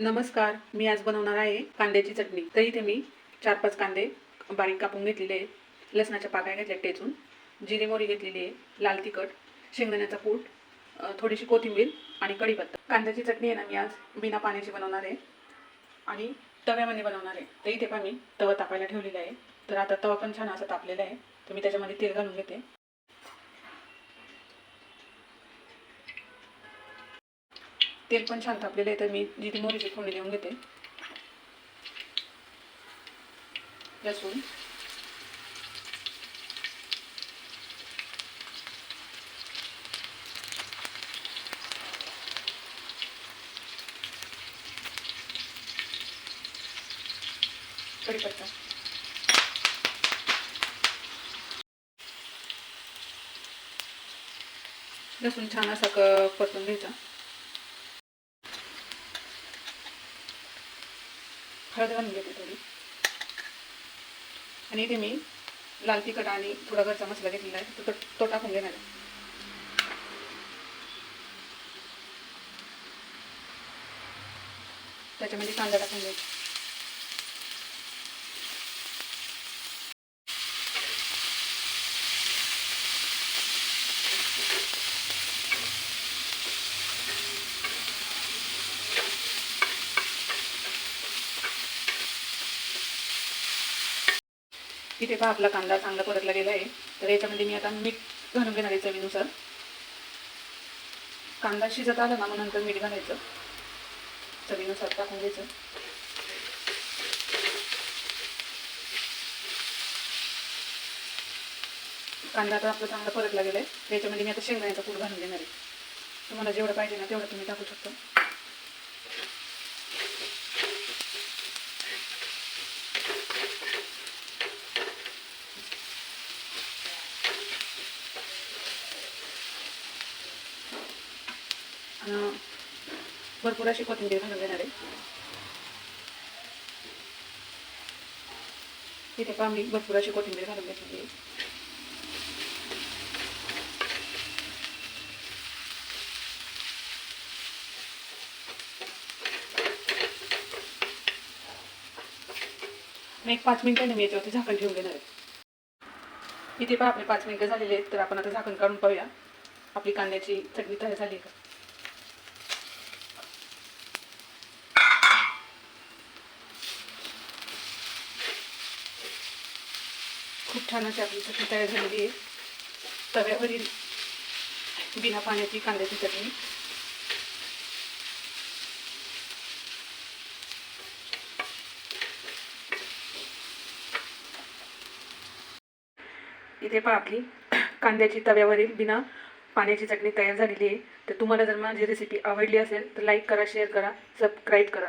नमस्कार मी आज बनवणार आहे कांद्याची चटणी. तर इथे मी चार पाच कांदे बारीक कापून घेतलेले आहेत. लसणाच्या पाकळ्या घेतल्या टेचून जिरे मोरी घेतलेली आहे लाल तिखट शेंगदाण्याचा पूट थोडीशी कोथिंबीर आणि कढीपत्ता. कांद्याची चटणी आहे ना मी आज बिना पाण्याची बनवणार आहे. आणि तव्यामध्ये बनवणार आहे. तर इथे पण मी तवा तापायला ठेवलेला आहे. तर आता तवा पण छान असा तापलेला आहे. तर मी त्याच्यामध्ये तेल घालून घेते. तेल पण छान तापलेलं आहे तर मी जिथे मोरीचे फोडणी देऊन घेते. लसूण. कडीपत्ता लसूण छान असा क परतून घ्यायचा. हळद घालून घेते थोडी. आणि इथे मी लाल तिखट आणि थोडा घरचा मसाला घेतलेला आहे तो तो- टाकून घेणार आहे. त्याच्यामध्ये कांदा टाकून घ्यायचा. इथे पहा आपला कांदा चांगला परतला गेला आहे तर याच्यामध्ये मी आता मीठ घालून घेणार आहे चवीनुसार. कांदा शिजत आला ना मग नंतर मीठ घालायचं. चवीनुसार टाकून घ्यायचं. कांदा आता आपला चांगला परतला गेला आहे त्याच्यामध्ये मी आता शेंगदाण्याचा पूड घालून देणार आहे. तुम्हाला जेवढं पाहिजे ना तेवढं तुम्ही टाकू शकता. भरपूर अशी कोथिंबीर घालून देणार आहे. तिथे पहा मी भरपूर अशी कोथिंबीर घालून घेतलेली आहे. मी एक पाच मिनिटांनी मी याच्यावरती झाकण ठेवून घेणार आहे. इथे पहा आपले पाच मिनिटं झालेले आहेत तर आपण आता झाकण काढून पाहूया. आपली कांद्याची चटणी तयार झाली आहे का? खूप छान अशी आपली चटणी तयार झालेली आहे. तव्यावरील बिना पाण्याची कांद्याची चटणी. इथे पहा आपली कांद्याची तव्यावरील बिना पाण्याची चटणी तयार झालेली आहे. तर तुम्हाला जर माझी रेसिपी आवडली असेल तर लाईक करा शेअर करा सबस्क्राईब करा.